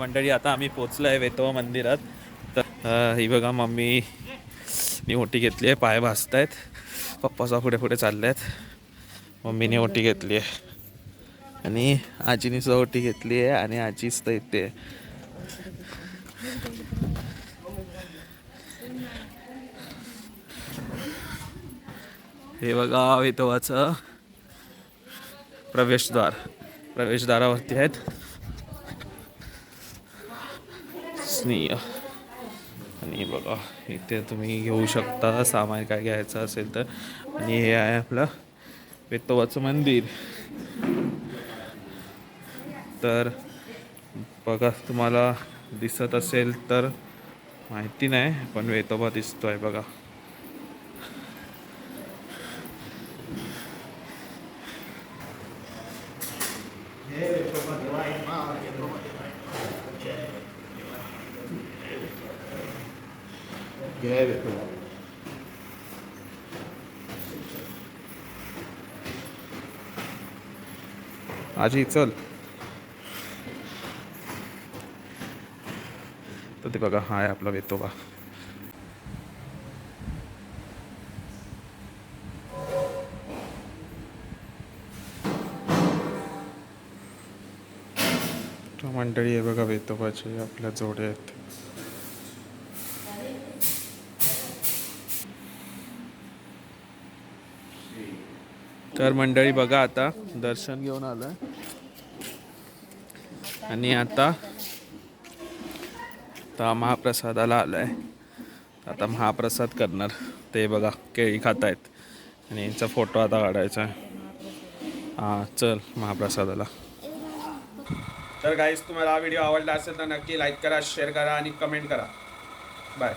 मंडळी आता आम्ही पोचलो आहे वेतवा मंदिरात. तर ही बघा मम्मी मी ओटी घेतली आहे पाय भासत आहेत पप्पाचा पुढे पुढे चालले आहेत मम्मीने ओटी घेतली आहे. आणि आजीने सुद्धा ओटी घेतली आहे आणि आजीच तर इथे हे बघा वेतवाचं प्रवेशद्वार. प्रवेशद्वारावरती आहेत. स्नेह आणि बघा इथे तुम्ही घेऊ शकता. सामान काय घ्यायचं असेल तर. आणि हे आहे आपलं वेतोबाचं मंदिर. तर बघा तुम्हाला दिसत असेल तर माहिती नाही पण वेतोबा दिसतो आहे बघा. आजी चल तर ते बघा हा आहे आपला वेतोबा मंडळी आहे बघा वेतोबाचे आपल्या जोडे आहेत तर मंडळी बघा आता दर्शन घेऊन आलं आणि आता आता महाप्रसादाला आलाय. आता महाप्रसाद करणार. ते बघा केळी खात आहेत आणि यांचा फोटो आता काढायचा आहे. हां चल महाप्रसादाला. तर गाईज तुम्हाला हा व्हिडिओ आवडला असेल तर नक्की लाईक करा शेअर करा आणि कमेंट करा. बाय